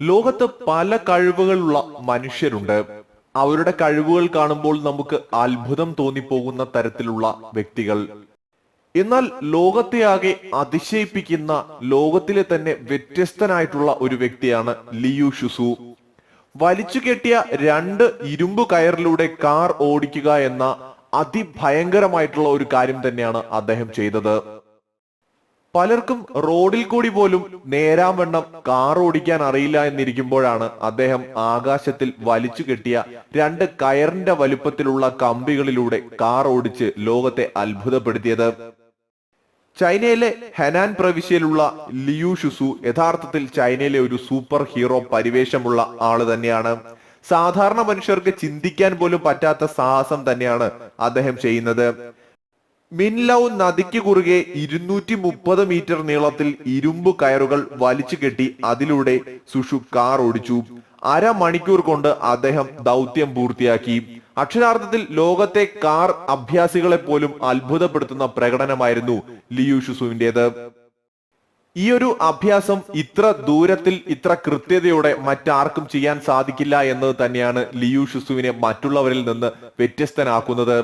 ലോകത്ത് പല കഴിവുകളുള്ള മനുഷ്യരുണ്ട്. അവരുടെ കഴിവുകൾ കാണുമ്പോൾ നമുക്ക് അത്ഭുതം തോന്നിപ്പോകുന്ന തരത്തിലുള്ള വ്യക്തികൾ. എന്നാൽ ലോകത്തെ ആകെ അതിശയിപ്പിക്കുന്ന ലോകത്തിലെ തന്നെ വ്യത്യസ്തനായിട്ടുള്ള ഒരു വ്യക്തിയാണ് ലിയു ഷുസു. വലിച്ചു കെട്ടിയ രണ്ട് ഇരുമ്പ് കയറിലൂടെ കാർ ഓടിക്കുക എന്ന അതിഭയങ്കരമായിട്ടുള്ള ഒരു കാര്യം തന്നെയാണ് അദ്ദേഹം ചെയ്തത്. പലർക്കും റോഡിൽ കൂടി പോലും നേരാവണ്ണം കാർ ഓടിക്കാൻ അറിയില്ല എന്നിരിക്കുമ്പോഴാണ് അദ്ദേഹം ആകാശത്തിൽ വലിച്ചു കെട്ടിയ രണ്ട് കയറിന്റെ വലുപ്പത്തിലുള്ള കമ്പികളിലൂടെ കാർ ഓടിച്ച് ലോകത്തെ അത്ഭുതപ്പെടുത്തിയത്. ചൈനയിലെ ഹെനാൻ പ്രവിശ്യയിലുള്ള ലിയു ഷുസു യഥാർത്ഥത്തിൽ ചൈനയിലെ ഒരു സൂപ്പർ ഹീറോ പരിവേഷമുള്ള ആൾ തന്നെയാണ്. സാധാരണ മനുഷ്യർക്ക് ചിന്തിക്കാൻ പോലും പറ്റാത്ത സാഹസം തന്നെയാണ് അദ്ദേഹം ചെയ്യുന്നത്. മിൻലൌ നദിക്ക് കുറുകെ ഇരുന്നൂറ്റി മുപ്പത് മീറ്റർ നീളത്തിൽ ഇരുമ്പ് കയറുകൾ വലിച്ചു കെട്ടി അതിലൂടെ സുഷു കാർ ഓടിച്ചു. അരമണിക്കൂർ കൊണ്ട് അദ്ദേഹം ദൗത്യം പൂർത്തിയാക്കി. അക്ഷരാർത്ഥത്തിൽ ലോകത്തെ കാർ അഭ്യാസികളെ പോലും അത്ഭുതപ്പെടുത്തുന്ന പ്രകടനമായിരുന്നു ലിയു ഷുസുവിന്റേത് ഈ ഒരു അഭ്യാസം ഇത്ര ദൂരത്തിൽ ഇത്ര കൃത്യതയോടെ മറ്റാർക്കും ചെയ്യാൻ സാധിക്കില്ല എന്നത് തന്നെയാണ് ലിയു ഷുസുവിനെ മറ്റുള്ളവരിൽ നിന്ന് വ്യത്യസ്തനാക്കുന്നത്.